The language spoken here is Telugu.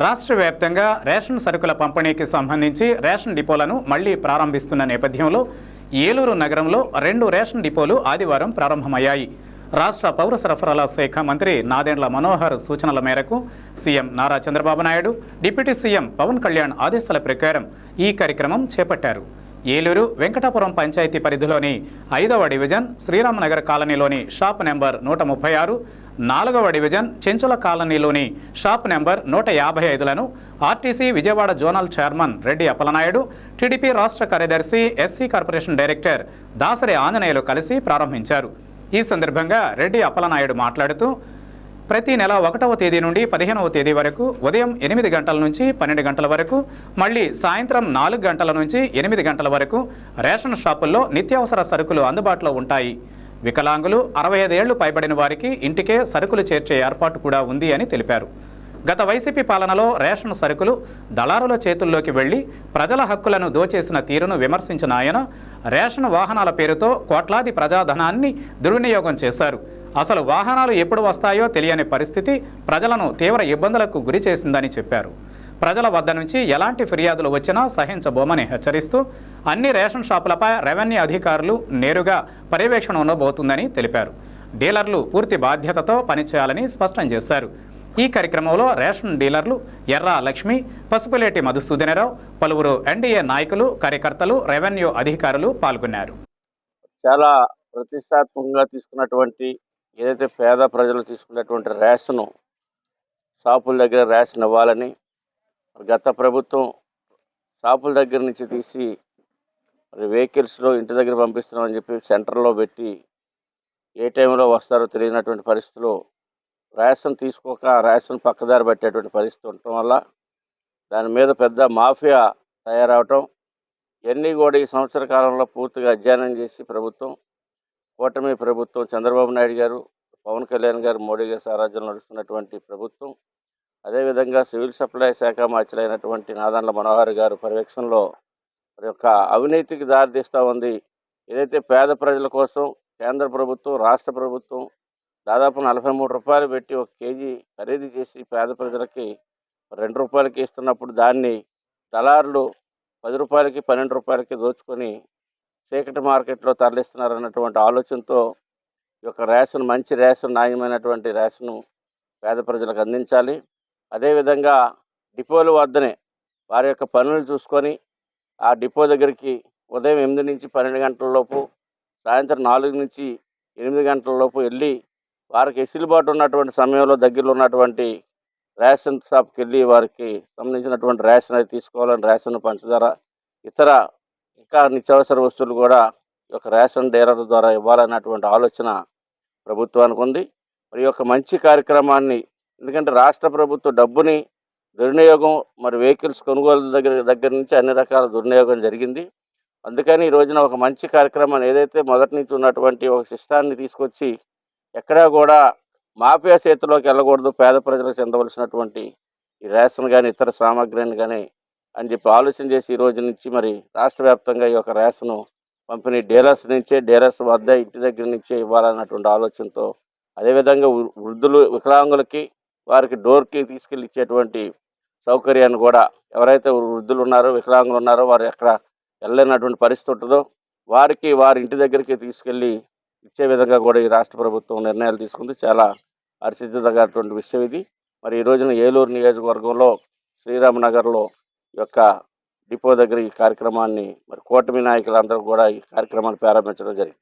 రాష్ట్ర వ్యాప్తంగా రేషన్ సరుకుల పంపిణీకి సంబంధించి రేషన్ డిపోలను మళ్ళీ ప్రారంభిస్తున్న నేపథ్యంలో ఏలూరు నగరంలో రెండు రేషన్ డిపోలు ఆదివారం ప్రారంభమయ్యాయి. రాష్ట్ర పౌర సరఫరాల శాఖ మంత్రి నాదెండ్ల మనోహర్ సూచనల మేరకు CM Nara Chandrababu Naidu deputy CM Pawan Kalyan ఆదేశాల ప్రకారం ఈ కార్యక్రమం చేపట్టారు. ఏలూరు వెంకటాపురం పంచాయతీ పరిధిలోని ఐదవ డివిజన్ శ్రీరామనగర్ కాలనీలోని షాప్ నెంబర్ నూట ముప్పై ఆరు నాలుగవ డివిజన్ చెంచుల కాలనీలోని షాప్ నెంబర్ నూట యాభై ఐదులను RTC Vijayawada zonal chairman Reddy Appalanaidu TDP రాష్ట్ర కార్యదర్శి SC corporation director Dasari Anjaneyulu కలిసి ప్రారంభించారు. ఈ సందర్భంగా రెడ్డి అప్పలనాయుడు మాట్లాడుతూ ప్రతి నెల ఒకటవ తేదీ నుండి పదిహేనవ తేదీ వరకు ఉదయం ఎనిమిది గంటల నుంచి పన్నెండు గంటల వరకు మళ్ళీ సాయంత్రం నాలుగు గంటల నుంచి ఎనిమిది గంటల వరకు రేషన్ షాపుల్లో నిత్యావసర సరుకులు అందుబాటులో ఉంటాయి. వికలాంగులు అరవై ఐదేళ్ళు పైబడిన వారికి ఇంటికే సరుకులు చేర్చే ఏర్పాటు కూడా ఉంది అని తెలిపారు. గత వైసీపీ పాలనలో రేషన్ సరుకులు దళారుల చేతుల్లోకి వెళ్ళి ప్రజల హక్కులను దోచేసిన తీరును విమర్శించిన ఆయన రేషన్ వాహనాల పేరుతో కోట్లాది ప్రజాధనాన్ని దుర్వినియోగం చేశారు. అసలు వాహనాలు ఎప్పుడు వస్తాయో తెలియని పరిస్థితి ప్రజలను తీవ్ర ఇబ్బందులకు గురి చేసిందని చెప్పారు. ప్రజల వద్ద నుంచి ఎలాంటి ఫిర్యాదులు వచ్చినా సహించబోమని హెచ్చరిస్తూ అన్ని రేషన్ షాపులపై రెవెన్యూ అధికారులు నేరుగా పర్యవేక్షణ ఉండబోతుందని తెలిపారు. డీలర్లు పూర్తి బాధ్యతతో పనిచేయాలని స్పష్టం చేశారు. ఈ కార్యక్రమంలో రేషన్ డీలర్లు ఎర్ర లక్ష్మి పసుపులేటి మధుసూదనరావు పలువురు ఎన్డీఏ నాయకులు కార్యకర్తలు రెవెన్యూ అధికారులు పాల్గొన్నారు. చాలా ప్రతిష్టాత్మకంగా తీసుకున్నటువంటి ఏదైతే పేద ప్రజలు తీసుకున్నటువంటి రేషను షాపుల దగ్గర రేషన్ ఇవ్వాలని గత ప్రభుత్వం షాపుల దగ్గర నుంచి తీసి మరి వెహికల్స్లో ఇంటి దగ్గర పంపిస్తున్నామని చెప్పి సెంటర్లో పెట్టి ఏ టైంలో వస్తారో తెలియనటువంటి పరిస్థితిలో రేషన్ తీసుకోక రేషన్ పక్కదారి పెట్టేటువంటి పరిస్థితి ఉండటం వల్ల దాని మీద పెద్ద మాఫియా తయారవటం ఇవన్నీ కూడా ఈ సంవత్సర కాలంలో పూర్తిగా అధ్యయనం చేసి ప్రభుత్వం కూటమి ప్రభుత్వం చంద్రబాబు నాయుడు గారు పవన్ కళ్యాణ్ గారు మోడీ గారి సారాజ్యం నడుస్తున్నటువంటి ప్రభుత్వం అదేవిధంగా సివిల్ సప్లై శాఖ మార్చలైనటువంటి నాదన్ల మనోహర్ గారు పర్యవేక్షణలో మరి యొక్క అవినీతికి దారితీస్తూ ఉంది. ఏదైతే పేద ప్రజల కోసం కేంద్ర ప్రభుత్వం రాష్ట్ర ప్రభుత్వం దాదాపు నలభై మూడు రూపాయలు పెట్టి ఒక కేజీ ఖరీదు చేసి పేద ప్రజలకి రెండు రూపాయలకి ఇస్తున్నప్పుడు దాన్ని దళారులు పది రూపాయలకి పన్నెండు రూపాయలకి దోచుకొని చీకటి మార్కెట్లో తరలిస్తున్నారన్నటువంటి ఆలోచనతో ఈ యొక్క రేషన్ మంచి రేషన్ నాణ్యమైనటువంటి రేషను పేద ప్రజలకు అందించాలి. అదేవిధంగా డిపోల వద్దనే వారి యొక్క పనులు చూసుకొని ఆ డిపో దగ్గరికి ఉదయం ఎనిమిది నుంచి పన్నెండు గంటల లోపు సాయంత్రం నాలుగు నుంచి ఎనిమిది గంటల లోపు వెళ్ళి వారికి వెసులుబాటు ఉన్నటువంటి సమయంలో దగ్గరలో ఉన్నటువంటి రేషన్ షాప్కి వెళ్ళి వారికి సంబంధించినటువంటి రేషన్ అది తీసుకోవాలని రేషన్ పంచదార ఇతర ఇంకా నిత్యావసర వస్తువులు కూడా ఈ యొక్క రేషన్ డీలర్ ద్వారా ఇవ్వాలన్నటువంటి ఆలోచన ప్రభుత్వానికి ఉంది. మరి యొక్క మంచి కార్యక్రమాన్ని ఎందుకంటే రాష్ట్ర ప్రభుత్వ డబ్బుని దుర్వినియోగం మరి వెహికల్స్ కొనుగోలు దగ్గర దగ్గర నుంచి అన్ని రకాల దుర్వినియోగం జరిగింది. అందుకని ఈ రోజున ఒక మంచి కార్యక్రమాన్ని ఏదైతే మొదటి నుంచి ఉన్నటువంటి ఒక సిస్టాన్ని తీసుకొచ్చి ఎక్కడా కూడా మాఫియా చేతిలోకి వెళ్ళకూడదు పేద ప్రజలకు చెందవలసినటువంటి ఈ రేషన్ కానీ ఇతర సామాగ్రిని కానీ అని చెప్పి ఆలోచన చేసి ఈ రోజు నుంచి మరి రాష్ట్ర వ్యాప్తంగా ఈ యొక్క రేషను పంపిణీ డీలర్స్ నుంచే డీలర్స్ వద్ద ఇంటి దగ్గర నుంచే ఇవ్వాలన్నటువంటి ఆలోచనతో అదేవిధంగా వృద్ధులు వికలాంగులకి వారికి డోర్కి తీసుకెళ్ళి ఇచ్చేటువంటి సౌకర్యాన్ని కూడా ఎవరైతే వృద్ధులు ఉన్నారో వికలాంగులు ఉన్నారో వారు ఎక్కడ వెళ్ళలేనటువంటి పరిస్థితి ఉంటుందో వారికి వారి ఇంటి దగ్గరికి తీసుకెళ్ళి ఇచ్చే విధంగా కూడా ఈ రాష్ట్ర ప్రభుత్వం నిర్ణయాలు తీసుకుంది. చాలా హర్షించదగినటువంటి విషయం ఇది. మరి ఈ రోజున ఏలూరు నియోజకవర్గంలో శ్రీరామనగర్లో యొక్క డిపో దగ్గర ఈ కార్యక్రమాన్ని మరి కూటమి నాయకులందరూ కూడా ఈ కార్యక్రమాన్ని ప్రారంభించడం జరిగింది.